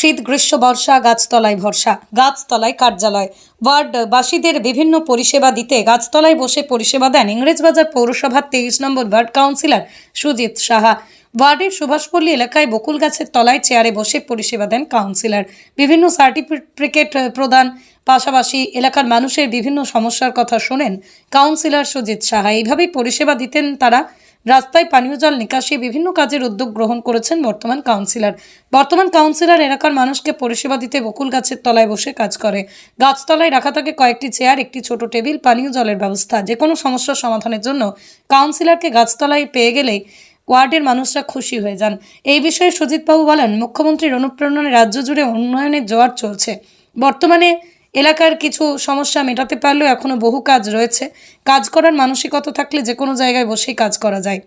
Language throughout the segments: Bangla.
শীত, গ্রীষ্ম, বর্ষা, গাছতলায় ভরসা। গাছতলায় কার্যালয়। ওয়ার্ডবাসীদের বিভিন্ন পরিষেবা দিতে গাছতলায় বসে পরিষেবা দেন ইংরেজবাজার পৌরসভার তেইশ নম্বর ওয়ার্ড কাউন্সিলর সুজিত সাহা। ওয়ার্ডের সুভাষপল্লী এলাকায় বকুল গাছের তলায় চেয়ারে বসে পরিষেবা দেন কাউন্সিলর। বিভিন্ন সার্টিফিকেট প্রদান। পাশাপাশি এলাকার মানুষের বিভিন্ন সমস্যার কথা শোনেন কাউন্সিলর সুজিত সাহা। এইভাবেই পরিষেবা দিতেন তারা রাস্তায় পানীয় জল নিকাশি বিভিন্ন কাজের উদ্যোগ গ্রহণ করেছেন বর্তমান কাউন্সিলর। বর্তমান কাউন্সিলর এলাকার মানুষকে পরিষেবা দিতে বকুল গাছের তলায় বসে কাজ করে। গাছতলায় রাখা থাকে কয়েকটি চেয়ার, একটি ছোট টেবিল, পানীয় জলের ব্যবস্থা। যে কোনো সমস্যার সমাধানের জন্য কাউন্সিলরকে গাছতলায় পেয়ে গেলেই ওয়ার্ডের মানুষরা খুশি হয়ে যান। এই বিষয়ে সুজিতবাবু বলেন, মুখ্যমন্ত্রীর অনুপ্রেরণায় রাজ্য জুড়ে উন্নয়নের জোয়ার চলছে। বর্তমানে এলাকার কিছু সমস্যা মেটাতে পারলেও এখনও বহু কাজ রয়েছে। কাজ করার মানসিকতা থাকলে যে কোনো জায়গায় বসেই কাজ করা যায়।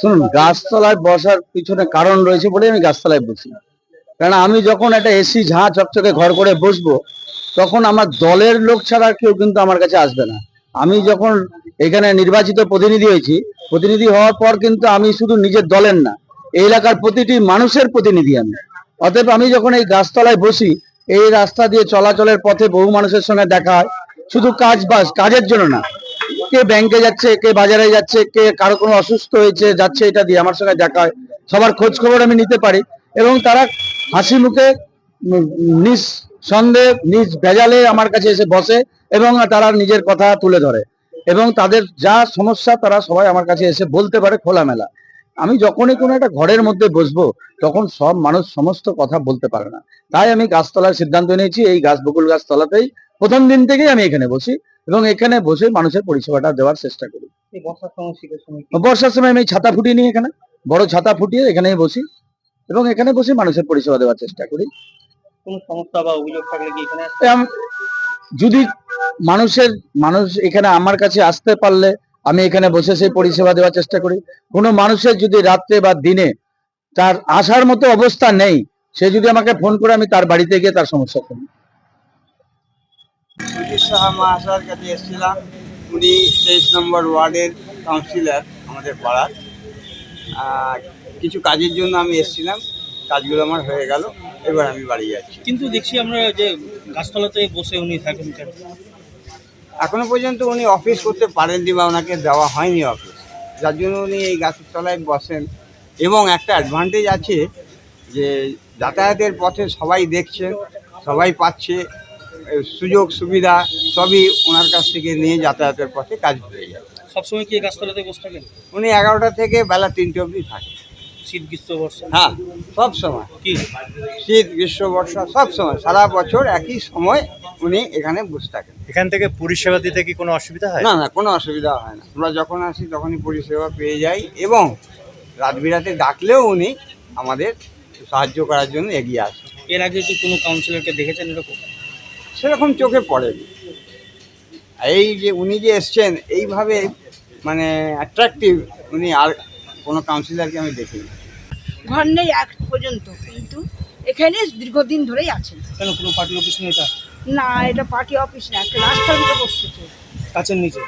শুনুন গাছতলায় বসার পিছনে কারণ রয়েছে বলে আমি গাছতলায় বসি। কারণ আমি যখন একটা এসি ঝাঁ চকচকে ঘর করে বসবো তখন আমার দলের লোক ছাড়া কেউ কিন্তু আমার কাছে আসবে না। আমি যখন এখানে নির্বাচিত প্রতিনিধি হয়েছি প্রতিনিধি হওয়ার পর কিন্তু আমি শুধু নিজের দলের না এই এলাকার প্রতিটি মানুষের প্রতিনিধি আমি। অতএব আমি যখন এই গাছতলায় বসি এই রাস্তা দিয়ে চলাচলের পথে বহু মানুষের সঙ্গে দেখা হয়। শুধু কাজ বাস কাজের জন্য না। কে ব্যাংকে যাচ্ছে কে বাজারে যাচ্ছে কে কারও কোনো অসুস্থ হয়েছে যাচ্ছে এটা দিয়ে আমার সঙ্গে দেখা হয়। সবার খোঁজ খবর আমি নিতে পারি। এবং তারা হাসি মুখে উম, নিজ সন্দেহ নিজ ভেজালে আমার কাছে এসে বসে এবং তারা নিজের কথা তুলে ধরে। এবং তাদের যা সমস্যা তারা সবাই আমার কাছে এসে বলতে পারে খোলামেলা। আমি যখনই কোনো একটা ঘরের মধ্যে বসবো তখন সব মানুষ সমস্ত কথা বলতে পারে না। তাই আমি গাছ গাছতলার সিদ্ধান্ত নিয়েছি এই গাছ বকুল গাছ তলাতেই প্রথম দিন থেকেই আমি এখানে বসি এবং এখানে বসে মানুষের পরিষেবাটা দেওয়ার চেষ্টা করি। বর্ষার সময় আমি ছাতা ফুটিয়ে নিই এখানে বড় ছাতা ফুটিয়ে এখানেই বসি এবং এখানে বসে মানুষের পরিষেবা দেওয়ার চেষ্টা করি। কোনো সমস্যা বা অভিযোগ থাকলে কি এখানে যদি মানুষের মানুষ এখানে আমার কাছে আসতে পারলে আমি এখানে বসে সেই পরিষেবা দেওয়ার চেষ্টা করি। কোনো মানুষের যদি রাত্রে বা দিনে তার আসার মতো অবস্থা নেই সে যদি আমাকে ফোন করে আমি তার বাড়িতে গিয়ে তার সমস্যা করি। মহাশয়ের কাছে এসেছিলাম। উনি তেইশ নম্বর ওয়ার্ডের কাউন্সিলর আমাদের পাড়ার। আর কিছু কাজের জন্য আমি এসেছিলাম। কাজগুলো আমার হয়ে গেল। এবার আমি বাড়ি যাচ্ছি। কিন্তু দেখছি আমরা যে গাছতলাতে বসে উনি থাকেন কেন এখনও পর্যন্ত উনি অফিস করতে পারেননি বা ওনাকে দেওয়া হয়নি অফিস। যার জন্য উনি এই গাছের তলায় বসেন। এবং একটা অ্যাডভান্টেজ আছে যে যাতায়াতের পথে সবাই দেখছে সবাই পাচ্ছে সুযোগ সুবিধা সবই ওনার কাছ থেকে নিয়ে যাতায়াতের পথে কাজ হয়ে যায়। সবসময় কি গাছতলাতে বসে থাকেন? উনি এগারোটা থেকে বেলা তিনটে অবধি থাকে শীত গ্রীষ্ম বর্ষা? হ্যাঁ সব সময়। কি? শীত গ্রীষ্ম বর্ষা সব সময়। সারা বছর একই সময় উনি এখানে বসে থাকেন। এখান থেকে পরিষেবা দিতে কি কোনো অসুবিধা হয়? না না কোনো অসুবিধা হয় না। আমরা যখন আসি তখনই পরিষেবা পেয়ে যাই এবং রাত বিরাতে ডাকলেও উনি আমাদের সাহায্য করার জন্য এগিয়ে আসে। এর আগে কি কোনো কাউন্সিলরকে দেখেছেন এরকম? সেরকম চোখে পড়েনি। এই যে উনি যে এসছেন এইভাবে মানে অ্যাট্রাকটিভ উনি আর কোনো কাউন্সিলরকে আমি দেখিনি। ঘর নেই এক পর্যন্ত কিন্তু এখানে দীর্ঘদিন ধরেই আছেন। কেন কোনো পার্টি অফিস নেই না এটা পার্টি অফিস না একটা রাস্তার মধ্যে বসছে কাছের নিচে?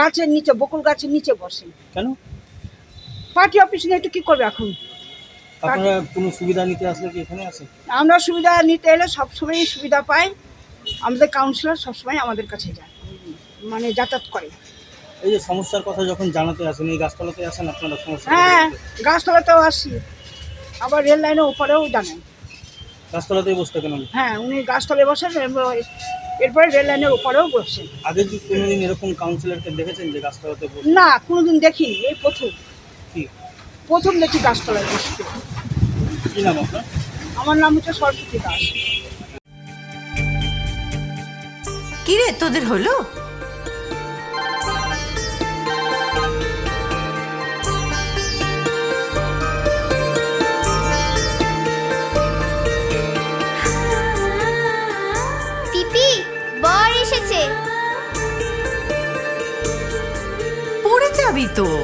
গাছের নিচে বকুল গাছের নিচে বসে। কেন? পার্টি অফিস নেই তো কি করবে এখন? আপনারা কোনো সুবিধা নিতে আসলে কি এখানে আসেন আমরা সুবিধা নিতে এলে সবসময়ই সুবিধা পাই। আমাদের কাউন্সিলর সবসময় আমাদের কাছে যায় মানে যাতায়াত করে। এই যে সমস্যার কথা যখন জানাতে আসেন এই গাছতলাতে আসেন আপনারা সমস্যা হ্যাঁ গাছতলাতেও আসি। আবার রেল লাইনের উপরেও জানেন। গাছতলাতেই বসে থাকেন উনি? হ্যাঁ উনি গাছতলায় বসেন এরপর- এরপরে রেল লাইনের উপরেও বসেন। আগে কি কোনোদিন এরকম কাউন্সিলরকে দেখেছেন যে গাছতলাতে বসে? না কোনোদিন দেখিনি এই প্রথম। কি? প্রথম দেখি গাছতলায় বসতে। কি নাম আপনার? আমার নাম হচ্ছে সরস্বতী দাস। কিরে তোদের হলো? espíritu.